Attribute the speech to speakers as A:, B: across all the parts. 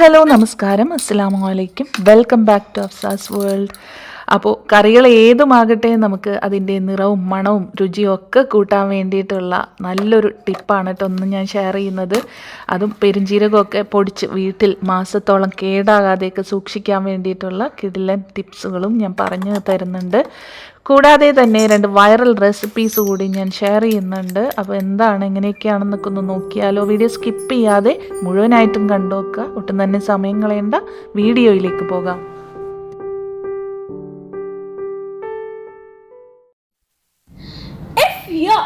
A: Hello നമസ്കാരം. അസ്സാം വലൈക്കും welcome back to Afsas world അപ്പോൾ കറികൾ ഏതുമാകട്ടെ നമുക്ക് അതിന്റെ നിറവും മണവും രുചിയും ഒക്കെ കൂട്ടാൻ വേണ്ടിയിട്ടുള്ള നല്ലൊരു ടിപ്പാണ് കേട്ടോ ഒന്ന് ഞാൻ ഷെയർ ചെയ്യുന്നത്. അതും പെരുംജീരകമൊക്കെ പൊടിച്ച് വീട്ടിൽ മാസത്തോളം കേടാകാതെയൊക്കെ സൂക്ഷിക്കാൻ വേണ്ടിയിട്ടുള്ള കിടിലൻ ടിപ്സുകളും ഞാൻ പറഞ്ഞു തരുന്നുണ്ട്. കൂടാതെ തന്നെ രണ്ട് വൈറൽ റെസിപ്പീസ് കൂടി ഞാൻ ഷെയർ ചെയ്യുന്നുണ്ട്. അപ്പോൾ എന്താണ് എങ്ങനെയൊക്കെയാണെന്നൊക്കെ ഒന്ന് നോക്കിയാലോ. വീഡിയോ സ്കിപ്പ് ചെയ്യാതെ മുഴുവനായിട്ടും കണ്ടു നോക്കുക ഒട്ടും തന്നെ സമയം കളയേണ്ട. വീഡിയോയിലേക്ക് പോകാം.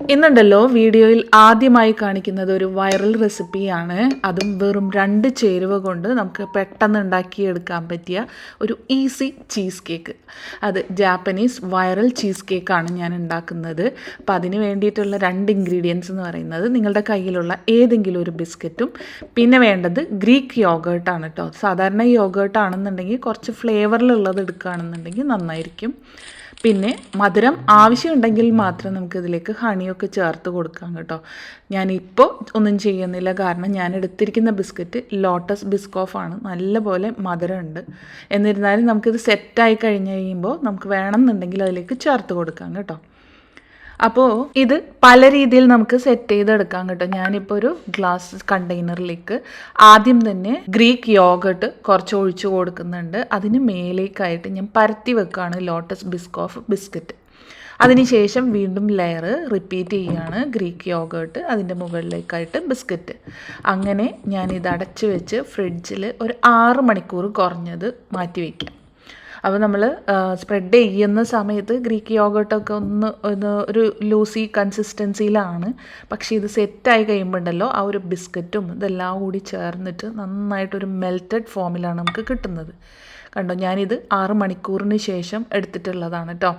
A: ഇന്നുണ്ടല്ലോ വീഡിയോയിൽ ആദ്യമായി കാണിക്കുന്നത് ഒരു വൈറൽ റെസിപ്പിയാണ് അതും വെറും രണ്ട് ചേരുവ കൊണ്ട് നമുക്ക് പെട്ടെന്ന് ഉണ്ടാക്കിയെടുക്കാൻ പറ്റിയ ഒരു ഈസി ചീസ് കേക്ക് അത് ജാപ്പനീസ് വൈറൽ ചീസ് കേക്കാണ് ഞാൻ ഉണ്ടാക്കുന്നത്. അപ്പം അതിന് വേണ്ടിയിട്ടുള്ള രണ്ട് ഇൻഗ്രീഡിയൻസ് എന്ന് പറയുന്നത് നിങ്ങളുടെ കയ്യിലുള്ള ഏതെങ്കിലും ഒരു ബിസ്ക്കറ്റും പിന്നെ വേണ്ടത് ഗ്രീക്ക് യോഗേർട്ടാണ് കേട്ടോ സാധാരണ യോഗേർട്ട് ആണെന്നുണ്ടെങ്കിൽ കുറച്ച് ഫ്ലേവറിലുള്ളത് എടുക്കുകയാണെന്നുണ്ടെങ്കിൽ നന്നായിരിക്കും. പിന്നെ മധുരം ആവശ്യമുണ്ടെങ്കിൽ മാത്രം നമുക്ക് ഇതിലേക്ക് ഹണിയൊക്കെ ചേർത്ത് കൊടുക്കാം കേട്ടോ. ഞാനിപ്പോൾ ഒന്നും ചെയ്യുന്നില്ല. കാരണം ഞാൻ എടുത്തിരിക്കുന്ന ബിസ്ക്കറ്റ് ലോട്ടസ് ബിസ്കോഫാണ് നല്ലപോലെ മധുരമുണ്ട്. എന്നിരുന്നാലും നമുക്കിത് സെറ്റായി കഴിഞ്ഞ് കഴിയുമ്പോൾ നമുക്ക് വേണമെന്നുണ്ടെങ്കിൽ അതിലേക്ക് ചേർത്ത് കൊടുക്കാം കേട്ടോ. അപ്പോൾ ഇത് പല രീതിയിൽ നമുക്ക് സെറ്റ് ചെയ്തെടുക്കാം കേട്ടോ. ഞാനിപ്പോൾ ഒരു ഗ്ലാസ് കണ്ടെയ്നറിലേക്ക് ആദ്യം തന്നെ ഗ്രീക്ക് യോഗട്ട് കുറച്ച് ഒഴിച്ചു കൊടുക്കുന്നുണ്ട്. അതിന് മേലേക്കായിട്ട് ഞാൻ പരത്തി വെക്കുകയാണ് ലോട്ടസ് ബിസ്കോഫ് ബിസ്ക്കറ്റ് അതിനുശേഷം വീണ്ടും ലെയർ റിപ്പീറ്റ് ചെയ്യുകയാണ് ഗ്രീക്ക് യോഗേർട്ട് അതിന്റെ മുകളിലേക്കായിട്ട് ബിസ്ക്കറ്റ് അങ്ങനെ ഞാനിത് അടച്ചു വെച്ച് ഫ്രിഡ്ജിൽ ഒരു ആറ് മണിക്കൂർ കുറഞ്ഞത് മാറ്റി വയ്ക്കാം അപ്പോൾ നമ്മൾ സ്പ്രെഡ് ചെയ്യുന്ന സമയത്ത് ഗ്രീക്ക് യോഗട്ടൊക്കെ ഒന്ന് ഒരു ലൂസി കൺസിസ്റ്റൻസിയിലാണ് പക്ഷേ ഇത് സെറ്റായി കഴിയുമ്പോണ്ടല്ലോ ആ ഒരു ബിസ്ക്കറ്റും ഇതെല്ലാം കൂടി ചേർന്നിട്ട് നന്നായിട്ടൊരു മെൽറ്റഡ് ഫോമിലാണ് നമുക്ക് കിട്ടുന്നത്. കണ്ടോ ഞാനിത് ആറ് മണിക്കൂറിന് ശേഷം എടുത്തിട്ടുള്ളതാണ് കേട്ടോ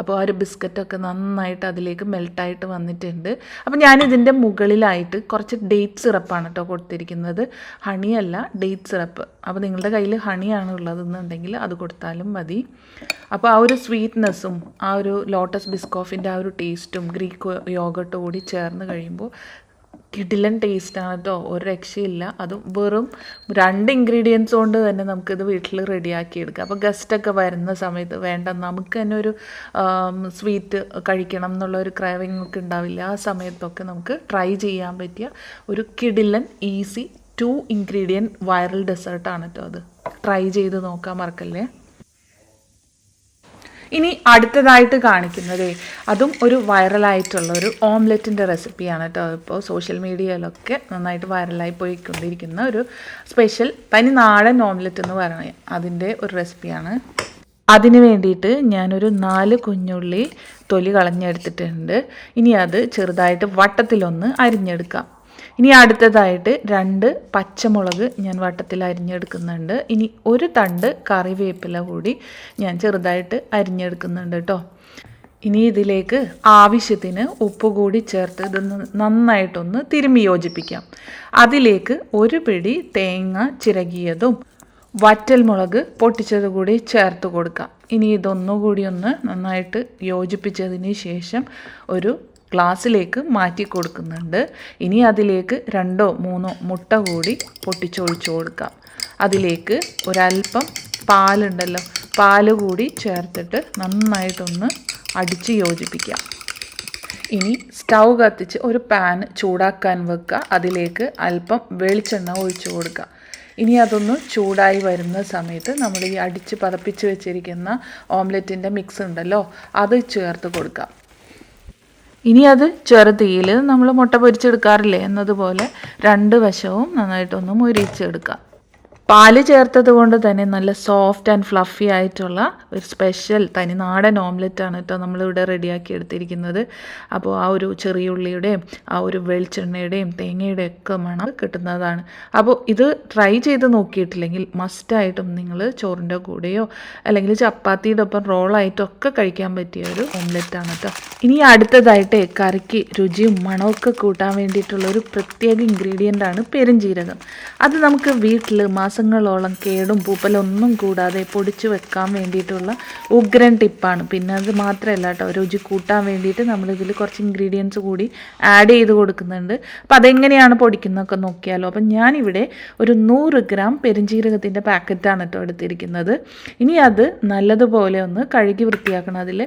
A: അപ്പോൾ ആ ഒരു ബിസ്ക്കറ്റൊക്കെ നന്നായിട്ട് അതിലേക്ക് മെൽട്ടായിട്ട് വന്നിട്ടുണ്ട്. അപ്പോൾ ഞാനിതിന്റെ മുകളിലായിട്ട് കുറച്ച് ഡേറ്റ് സിറപ്പാണ് കേട്ടോ കൊടുത്തിരിക്കുന്നത്. ഹണിയല്ല ഡേറ്റ് സിറപ്പ്. അപ്പോൾ നിങ്ങളുടെ കയ്യിൽ ഹണിയാണ് ഉള്ളതെന്നുണ്ടെങ്കിൽ അത് കൊടുത്താലും മതി. അപ്പോൾ ആ ഒരു സ്വീറ്റ്നെസ്സും ആ ഒരു ലോട്ടസ് ബിസ്കോഫിന്റെ ആ ഒരു ടേസ്റ്റും ഗ്രീക്ക് യോഗട്ടും കൂടി ചേർന്ന് കഴിയുമ്പോൾ കിടിലൻ ടേസ്റ്റാണ് കേട്ടോ ഒരു രക്ഷയില്ല. അതും വെറും രണ്ട് ഇൻഗ്രീഡിയൻസ് കൊണ്ട് തന്നെ നമുക്കിത് വീട്ടിൽ റെഡിയാക്കി എടുക്കാം. അപ്പോൾ ഗസ്റ്റൊക്കെ വരുന്ന സമയത്ത് വേണ്ട നമുക്ക് തന്നെ ഒരു സ്വീറ്റ് കഴിക്കണം എന്നുള്ള ഒരു ക്രൈവിംഗ് ഒക്കെ ഉണ്ടാവില്ല. ആ സമയത്തൊക്കെ നമുക്ക് ട്രൈ ചെയ്യാൻ പറ്റിയ ഒരു കിടിലൻ ഈസി ടു ഇൻഗ്രീഡിയന്റ് വൈറൽ ഡെസേർട്ടാണ് കേട്ടോ അത്. ട്രൈ ചെയ്ത് നോക്കാൻ മറക്കല്ലേ? ഇനി അടുത്തതായിട്ട് കാണിക്കുന്നത് അതും ഒരു വൈറലായിട്ടുള്ള ഒരു ഓംലെറ്റിന്റെ റെസിപ്പിയാണ് കേട്ടോ. ഇപ്പോൾ സോഷ്യൽ മീഡിയയിലൊക്കെ നന്നായിട്ട് വൈറലായി പോയിക്കൊണ്ടിരിക്കുന്ന ഒരു സ്പെഷ്യൽ പനി നാടൻ ഓംലെറ്റ് എന്ന് പറയുന്നത് അതിന്റെ ഒരു റെസിപ്പിയാണ് അതിന് വേണ്ടിയിട്ട് ഞാനൊരു നാല് കുഞ്ഞുള്ളി തൊലി കളഞ്ഞെടുത്തിട്ടുണ്ട്. ഇനി അത് ചെറുതായിട്ട് വട്ടത്തിലൊന്ന് അരിഞ്ഞെടുക്കാം. ഇനി അടുത്തതായിട്ട് രണ്ട് പച്ചമുളക് ഞാൻ വട്ടത്തിൽ അരിഞ്ഞെടുക്കുന്നുണ്ട്. ഇനി ഒരു തണ്ട് കറിവേപ്പില കൂടി ഞാൻ ചെറുതായിട്ട് അരിഞ്ഞെടുക്കുന്നുണ്ട് കേട്ടോ. ഇനി ഇതിലേക്ക് ആവശ്യത്തിന് ഉപ്പ് കൂടി ചേർത്ത് ഇത് നന്നായിട്ടൊന്ന് തിരുമ്മി യോജിപ്പിക്കാം. അതിലേക്ക് ഒരു പിടി തേങ്ങ ചിരകിയതും വറ്റൽമുളക് പൊട്ടിച്ചത് കൂടി ചേർത്ത് കൊടുക്കാം. ഇനി ഇതൊന്നുകൂടി ഒന്ന് നന്നായിട്ട് യോജിപ്പിച്ചതിന് ശേഷം ഒരു ഗ്ലാസ്സിലേക്ക് മാറ്റി കൊടുക്കുന്നുണ്ട്. ഇനി അതിലേക്ക് രണ്ടോ മൂന്നോ മുട്ട കൂടി പൊട്ടിച്ചൊഴിച്ചു കൊടുക്കാം. അതിലേക്ക് ഒരല്പം പാലുണ്ടല്ലോ പാൽ കൂടി ചേർത്തിട്ട് നന്നായിട്ടൊന്ന് അടിച്ച് യോജിപ്പിക്കാം. ഇനി സ്റ്റൗ കത്തിച്ച് ഒരു പാൻ ചൂടാക്കാൻ വെക്കുക. അതിലേക്ക് അല്പം വെളിച്ചെണ്ണ ഒഴിച്ചു കൊടുക്കുക. ഇനി അതൊന്ന് ചൂടായി വരുന്ന സമയത്ത് നമ്മൾ ഈ അടിച്ച് പതപ്പിച്ച് വെച്ചിരിക്കുന്ന ഓംലെറ്റിന്റെ മിക്സ് ഉണ്ടല്ലോ അത് ചേർത്ത് കൊടുക്കാം. ഇനി അത് ചെറുതീയിൽ നമ്മൾ മുട്ട പൊരിച്ചെടുക്കാറില്ലേ എന്നതുപോലെ രണ്ട് വശവും നന്നായിട്ടൊന്ന് മുരിച്ചെടുക്കാം. പാൽ ചേർത്തത് കൊണ്ട് തന്നെ നല്ല സോഫ്റ്റ് ആൻഡ് ഫ്ലഫി ആയിട്ടുള്ള ഒരു സ്പെഷ്യൽ തനി നാടൻ ഓംലെറ്റ് ആണ് കേട്ടോ നമ്മളിവിടെ റെഡിയാക്കി എടുത്തിരിക്കുന്നത്. അപ്പോൾ ആ ഒരു ചെറിയ ഉള്ളിയുടെയും ആ ഒരു വെളിച്ചെണ്ണയുടെയും തേങ്ങയുടെയും ഒക്കെ മണം കിട്ടുന്നതാണ്. അപ്പോൾ ഇത് ട്രൈ ചെയ്ത് നോക്കിയിട്ടില്ലെങ്കിൽ മസ്റ്റായിട്ടും നിങ്ങൾ ചോറിന്റെ കൂടെയോ അല്ലെങ്കിൽ ചപ്പാത്തിയുടെ ഒപ്പം റോളായിട്ടോ ഒക്കെ കഴിക്കാൻ പറ്റിയ ഒരു ഓംലെറ്റ് ആണ് കേട്ടോ ഇനി അടുത്തതായിട്ട് കറിക്ക് രുചിയും മണമൊക്കെ കൂട്ടാൻ വേണ്ടിയിട്ടുള്ള ഒരു പ്രത്യേക ഇൻഗ്രീഡിയന്റ് ആണ് പെരുംജീരകം അത് നമുക്ക് വീട്ടിൽ മാസ മാസങ്ങളോളം കേടും പൂപ്പലൊന്നും കൂടാതെ പൊടിച്ച് വെക്കാൻ വേണ്ടിയിട്ടുള്ള ഉഗ്രൻ ടിപ്പാണ്. പിന്നെ അത് മാത്രമല്ല കേട്ടോ രുചി കൂട്ടാൻ വേണ്ടിയിട്ട് നമ്മളിതിൽ കുറച്ച് ഇൻഗ്രീഡിയൻസ് കൂടി ആഡ് ചെയ്ത് കൊടുക്കുന്നുണ്ട്. അപ്പോൾ അതെങ്ങനെയാണ് പൊടിക്കുന്നതൊക്കെ നോക്കിയാലോ. അപ്പം ഞാനിവിടെ ഒരു നൂറ് ഗ്രാം പെരിഞ്ജീരകത്തിന്റെ പാക്കറ്റാണ് കേട്ടോ എടുത്തിരിക്കുന്നത്. ഇനി അത് നല്ലതുപോലെ ഒന്ന് കഴുകി വൃത്തിയാക്കണം. അതിൽ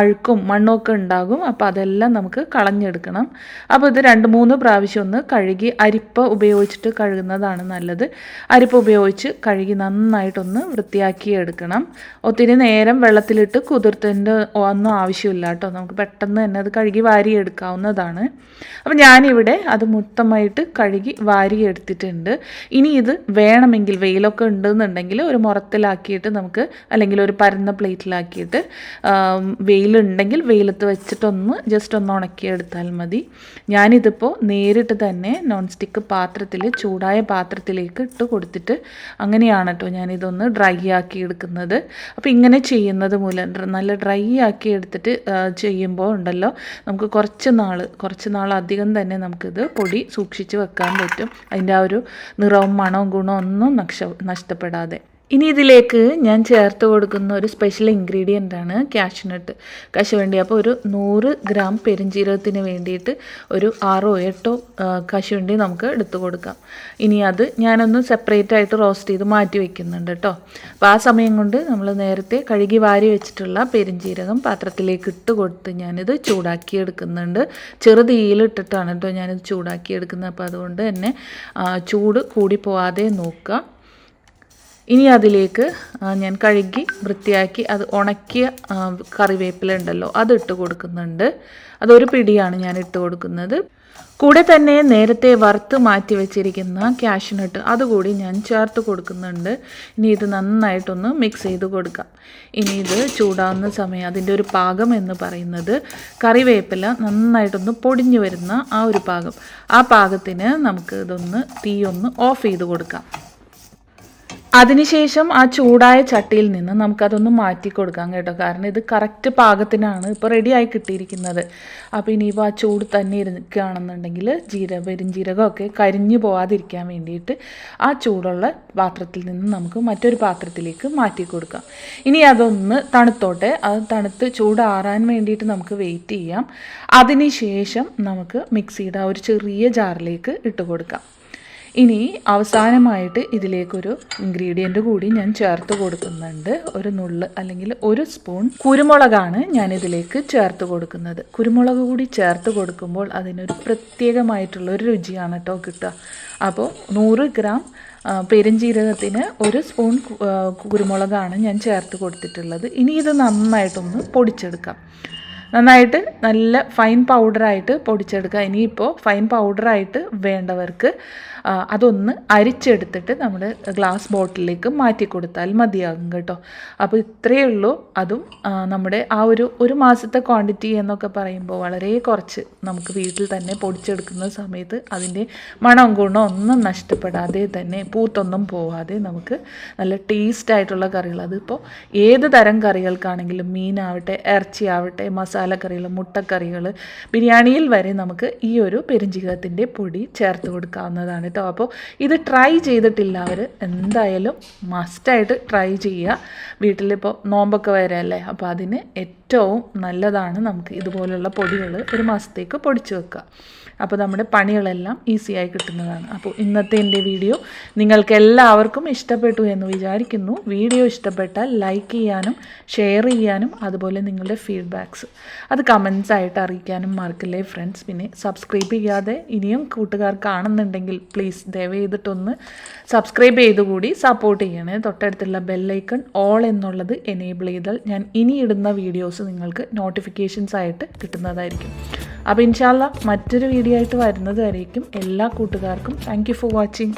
A: അഴുക്കും മണ്ണൊക്കെ ഉണ്ടാകും. അപ്പോൾ അതെല്ലാം നമുക്ക് കളഞ്ഞെടുക്കണം. അപ്പോൾ ഇത് രണ്ട് മൂന്ന് പ്രാവശ്യം ഒന്ന് കഴുകി അരിപ്പ ഉപയോഗിച്ചിട്ട് കഴുകുന്നതാണ് നല്ലത്. അരിപ്പ ഉപയോഗിച്ച് കഴുകി നന്നായിട്ടൊന്ന് വൃത്തിയാക്കി എടുക്കണം. ഒത്തിരി നേരം വെള്ളത്തിലിട്ട് കുതിർത്തതിന്റെ ഒന്നും ആവശ്യമില്ല കേട്ടോ. നമുക്ക് പെട്ടെന്ന് തന്നെ അത് കഴുകി വാരിയെടുക്കാവുന്നതാണ്. അപ്പോൾ ഞാനിവിടെ അത് മൊത്തമായിട്ട് കഴുകി വാരിയെടുത്തിട്ടുണ്ട്. ഇനി ഇത് വേണമെങ്കിൽ വെയിലൊക്കെ ഉണ്ടെന്നുണ്ടെങ്കിൽ ഒരു മുറത്തിലാക്കിയിട്ട് നമുക്ക് അല്ലെങ്കിൽ ഒരു പരന്ന പ്ലേറ്റിലാക്കിയിട്ട് വെയിലുണ്ടെങ്കിൽ വെയിലത്ത് വെച്ചിട്ടൊന്ന് ജസ്റ്റ് ഒന്ന് ഉണക്കിയെടുത്താൽ മതി. ഞാനിതിപ്പോൾ നേരിട്ട് തന്നെ നോൺ സ്റ്റിക്ക് പാത്രത്തിൽ ചൂടായ പാത്രത്തിലേക്ക് ഇട്ട് കൊടുത്തിട്ട് അങ്ങനെയാണ് കേട്ടോ ഞാനിതൊന്ന് ഡ്രൈ ആക്കി എടുക്കുന്നത്. അപ്പോൾ ഇങ്ങനെ ചെയ്യുന്നത് മൂലം നല്ല ഡ്രൈ ആക്കി എടുത്തിട്ട് ചെയ്യുമ്പോൾ ഉണ്ടല്ലോ നമുക്ക് കുറച്ച് നാൾ കുറച്ച് നാൾ അധികം തന്നെ നമുക്കിത് പൊടി സൂക്ഷിച്ച് വെക്കാൻ പറ്റും. അതിന്റെ ആ ഒരു നിറവും മണവും ഗുണവും ഒന്നും നഷ്ട നഷ്ടപ്പെടാതെ. ഇനി ഇതിലേക്ക് ഞാൻ ചേർത്ത് കൊടുക്കുന്ന ഒരു സ്പെഷ്യൽ ഇൻഗ്രീഡിയന്റ് ആണ് കാഷ്നട്ട് കശുവണ്ടി അപ്പോൾ ഒരു നൂറ് ഗ്രാം പെരുംജീരകത്തിന് വേണ്ടിയിട്ട് ഒരു ആറോ എട്ടോ കശുവണ്ടി നമുക്ക് എടുത്തു കൊടുക്കാം. ഇനി അത് ഞാനൊന്ന് സെപ്പറേറ്റ് ആയിട്ട് റോസ്റ്റ് ചെയ്ത് മാറ്റി വെക്കുന്നുണ്ട് കേട്ടോ അപ്പോൾ ആ സമയം കൊണ്ട് നമ്മൾ നേരത്തെ കഴുകി വാരി വെച്ചിട്ടുള്ള പെരുംജീരകം പാത്രത്തിലേക്ക് ഇട്ട് കൊടുത്ത് ഞാനിത് ചൂടാക്കി എടുക്കുന്നുണ്ട്. ചെറുതീയിലിട്ടിട്ടാണ് കേട്ടോ ഞാനിത് ചൂടാക്കി എടുക്കുന്നത്. അപ്പോൾ അതുകൊണ്ട് തന്നെ ചൂട് കൂടി പോവാതെ നോക്കുക. ഇനി അതിലേക്ക് ഞാൻ കഴുകി വൃത്തിയാക്കി അത് ഉണക്കിയ കറിവേപ്പില ഉണ്ടല്ലോ അത് ഇട്ട് കൊടുക്കുന്നുണ്ട്. അതൊരു പിടിയാണ് ഞാൻ ഇട്ട് കൊടുക്കുന്നത്. കൂടെ തന്നെ നേരത്തെ വറുത്ത് മാറ്റി വെച്ചിരിക്കുന്ന ക്യാഷ്നട്ട് അതുകൂടി ഞാൻ ചേർത്ത് കൊടുക്കുന്നുണ്ട്. ഇനി ഇത് നന്നായിട്ടൊന്ന് മിക്സ് ചെയ്ത് കൊടുക്കാം. ഇനി ഇത് ചൂടാവുന്ന സമയം അതിന്റെ ഒരു പാകം എന്ന് പറയുന്നത് കറിവേപ്പില നന്നായിട്ടൊന്ന് പൊടിഞ്ഞു വരുന്ന ആ ഒരു പാകം. ആ പാകത്തിന് നമുക്ക് ഇതൊന്ന് തീയൊന്ന് ഓഫ് ചെയ്ത് കൊടുക്കാം. അതിനുശേഷം ആ ചൂടായ ചട്ടിയിൽ നിന്ന് നമുക്കതൊന്ന് മാറ്റി കൊടുക്കാം കേട്ടോ. കാരണം ഇത് കറക്റ്റ് പാകത്തിനാണ് ഇപ്പോൾ റെഡിയായി കിട്ടിയിരിക്കുന്നത്. അപ്പോൾ ഇനിയിപ്പോൾ ആ ചൂട് തന്നെ ഇരിക്കുകയാണെന്നുണ്ടെങ്കിൽ ജീര പെരുംജീരകമൊക്കെ കരിഞ്ഞു പോവാതിരിക്കാൻ വേണ്ടിയിട്ട് ആ ചൂടുള്ള പാത്രത്തിൽ നിന്ന് നമുക്ക് മറ്റൊരു പാത്രത്തിലേക്ക് മാറ്റി കൊടുക്കാം ഇനി അതൊന്ന് തണുത്തോട്ടെ. അത് തണുത്ത് ചൂടാറാൻ വേണ്ടിയിട്ട് നമുക്ക് വെയിറ്റ് ചെയ്യാം. അതിനുശേഷം നമുക്ക് മിക്സിയുടെ ഒരു ചെറിയ ജാറിലേക്ക് ഇട്ട് കൊടുക്കാം ഇനി അവസാനമായിട്ട് ഇതിലേക്കൊരു ഇൻഗ്രീഡിയന്റ് കൂടി ഞാൻ ചേർത്ത് കൊടുക്കുന്നുണ്ട്. ഒരു നുള്ള് അല്ലെങ്കിൽ ഒരു സ്പൂൺ കുരുമുളകാണ് ഞാൻ ഇതിലേക്ക് ചേർത്ത് കൊടുക്കുന്നത്. കുരുമുളക് കൂടി ചേർത്ത് കൊടുക്കുമ്പോൾ അതിനൊരു പ്രത്യേകമായിട്ടുള്ള ഒരു രുചിയാണ് കേട്ടോ കിട്ടുക. അപ്പോൾ നൂറ് ഗ്രാം പെരുംജീരകത്തിന് ഒരു സ്പൂൺ കുരുമുളകാണ് ഞാൻ ചേർത്ത് കൊടുത്തിട്ടുള്ളത്. ഇനി ഇത് നന്നായിട്ടൊന്ന് പൊടിച്ചെടുക്കാം. നന്നായിട്ട് നല്ല ഫൈൻ പൗഡറായിട്ട് പൊടിച്ചെടുക്കുക ഇനിയിപ്പോൾ ഫൈൻ പൗഡറായിട്ട് വേണ്ടവർക്ക് അതൊന്ന് അരിച്ചെടുത്തിട്ട് നമ്മൾ ഗ്ലാസ് ബോട്ടിലേക്ക് മാറ്റി കൊടുത്താൽ മതിയാകും കേട്ടോ. അപ്പോൾ ഇത്രയേ ഉള്ളൂ. അതും നമ്മുടെ ആ ഒരു ഒരു മാസത്തെ ക്വാണ്ടിറ്റി എന്നൊക്കെ പറയുമ്പോൾ വളരെ കുറച്ച് നമുക്ക് വീട്ടിൽ തന്നെ പൊടിച്ചെടുക്കുന്ന സമയത്ത് അതിന്റെ മണം ഗുണം ഒന്നും നഷ്ടപ്പെടാതെ തന്നെ പൂത്തൊന്നും പോവാതെ നമുക്ക് നല്ല ടേസ്റ്റ് ആയിട്ടുള്ള കറികൾ. അതിപ്പോൾ ഏത് തരം കറികൾക്കാണെങ്കിലും മീനാവട്ടെ ഇറച്ചിയാവട്ടെ മസാലക്കറികൾ മുട്ടക്കറികൾ ബിരിയാണിയിൽ വരെ നമുക്ക് ഈ ഒരു പെരുംജീരകത്തിന്റെ പൊടി ചേർത്ത് കൊടുക്കാവുന്നതാണ് കേട്ടോ. അപ്പോൾ ഇത് ട്രൈ ചെയ്തിട്ടില്ല അവർ എന്തായാലും മസ്റ്റായിട്ട് ട്രൈ ചെയ്യുക വീട്ടിലിപ്പോൾ നോമ്പൊക്കെ വരല്ലേ അപ്പോൾ അതിന് ഏറ്റവും നല്ലതാണ് നമുക്ക് ഇതുപോലുള്ള പൊടികൾ ഒരു മാസത്തേക്ക് പൊടിച്ച് വെക്കുക അപ്പോൾ നമ്മുടെ പണികളെല്ലാം ഈസിയായി കിട്ടുന്നതാണ്. അപ്പോൾ ഇന്നത്തെ എന്റെ വീഡിയോ നിങ്ങൾക്ക് എല്ലാവർക്കും ഇഷ്ടപ്പെട്ടു എന്ന് വിചാരിക്കുന്നു. വീഡിയോ ഇഷ്ടപ്പെട്ടാൽ ലൈക്ക് ചെയ്യാനും ഷെയർ ചെയ്യാനും അതുപോലെ നിങ്ങളുടെ ഫീഡ്ബാക്ക്സ് അത് കമൻസ് ആയിട്ട് അറിയിക്കാനും മറക്കില്ലേ ഫ്രണ്ട്സ് പിന്നെ സബ്സ്ക്രൈബ് ചെയ്യാതെ ഇനിയും കൂട്ടുകാർ കാണുന്നുണ്ടെങ്കിൽ പ്ലീസ് ദയവ് ചെയ്തിട്ടൊന്ന് സബ്സ്ക്രൈബ് ചെയ്തുകൂടി സപ്പോർട്ട് ചെയ്യണേ. തൊട്ടടുത്തുള്ള ബെല്ലൈക്കൺ ഓൾ എന്നുള്ളത് എനേബിൾ ചെയ്താൽ ഞാൻ ഇനി ഇടുന്ന വീഡിയോസ് നിങ്ങൾക്ക് നോട്ടിഫിക്കേഷൻസ് ആയിട്ട് കിട്ടുന്നതായിരിക്കും. അപ്പോൾ ഇൻഷാല്ല മറ്റൊരു വീഡിയോ ആയിട്ട് വരുന്നത് വരേക്കും എല്ലാ കൂട്ടുകാർക്കും. Thank for watching